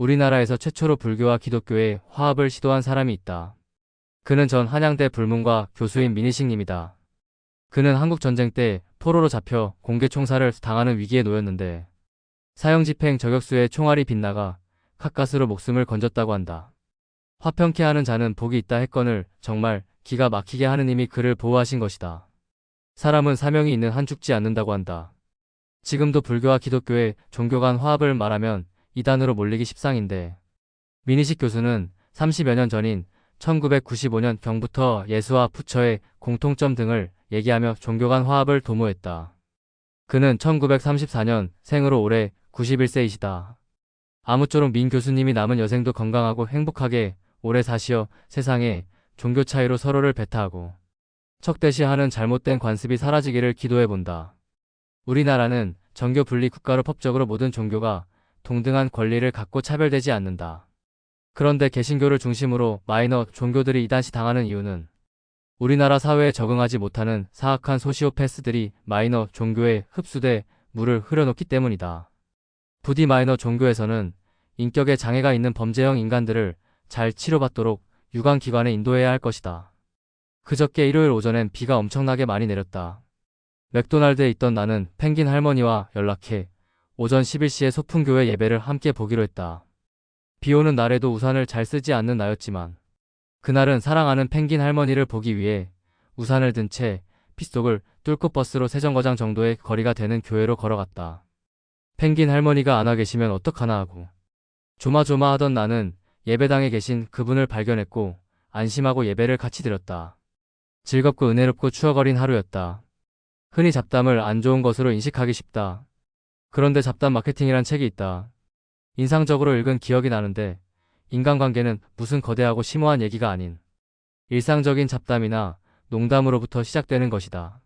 우리나라에서 최초로 불교와 기독교의 화합을 시도한 사람이 있다. 그는 전 한양대 불문과 교수인 민희식님이다. 그는 한국전쟁 때 포로로 잡혀 공개 총살을 당하는 위기에 놓였는데 사형 집행 저격수의 총알이 빗나가 가까스로 목숨을 건졌다고 한다. 화평케 하는 자는 복이 있다 했건을 정말 기가 막히게 하느님이 그를 보호하신 것이다. 사람은 사명이 있는 한 죽지 않는다고 한다. 지금도 불교와 기독교의 종교 간 화합을 말하면 이단으로 몰리기 십상인데 민희식 교수는 30여 년 전인 1995년 경부터 예수와 부처의 공통점 등을 얘기하며 종교 간 화합을 도모했다. 그는 1934년 생으로 올해 91세이시다. 아무쪼록 민 교수님이 남은 여생도 건강하고 행복하게 오래 사시어 세상에 종교 차이로 서로를 배타하고 척대시하는 잘못된 관습이 사라지기를 기도해본다. 우리나라는 정교 분리 국가로 법적으로 모든 종교가 동등한 권리를 갖고 차별되지 않는다. 그런데 개신교를 중심으로 마이너 종교들이 이단시 당하는 이유는 우리나라 사회에 적응하지 못하는 사악한 소시오패스들이 마이너 종교에 흡수돼 물을 흐려놓기 때문이다. 부디 마이너 종교에서는 인격에 장애가 있는 범죄형 인간들을 잘 치료받도록 유관기관에 인도해야 할 것이다. 그저께 일요일 오전엔 비가 엄청나게 많이 내렸다. 맥도날드에 있던 나는 펭귄 할머니와 연락해 오전 11시에 소풍교회 예배를 함께 보기로 했다. 비 오는 날에도 우산을 잘 쓰지 않는 나였지만 그날은 사랑하는 펭귄 할머니를 보기 위해 우산을 든채 핏속을 뚫고 버스로 세정거장 정도의 거리가 되는 교회로 걸어갔다. 펭귄 할머니가 안와 계시면 어떡하나 하고 조마조마하던 나는 예배당에 계신 그분을 발견했고 안심하고 예배를 같이 드렸다. 즐겁고 은혜롭고 추억 어린 하루였다. 흔히 잡담을 안 좋은 것으로 인식하기 쉽다. 그런데 잡담 마케팅이란 책이 있다. 인상적으로 읽은 기억이 나는데 인간관계는 무슨 거대하고 심오한 얘기가 아닌 일상적인 잡담이나 농담으로부터 시작되는 것이다.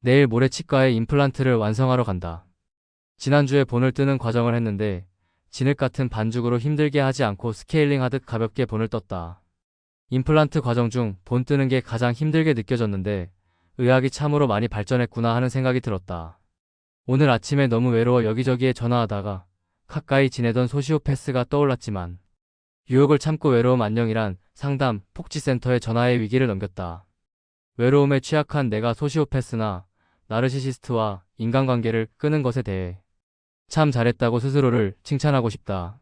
내일 모레 치과에 임플란트를 완성하러 간다. 지난주에 본을 뜨는 과정을 했는데 진흙 같은 반죽으로 힘들게 하지 않고 스케일링 하듯 가볍게 본을 떴다. 임플란트 과정 중 본 뜨는 게 가장 힘들게 느껴졌는데 의학이 참으로 많이 발전했구나 하는 생각이 들었다. 오늘 아침에 너무 외로워 여기저기에 전화하다가 가까이 지내던 소시오패스가 떠올랐지만 유혹을 참고 외로움 안녕이란 상담 폭지센터에 전화의 위기를 넘겼다. 외로움에 취약한 내가 소시오패스나 나르시시스트와 인간관계를 끄는 것에 대해 참 잘했다고 스스로를 칭찬하고 싶다.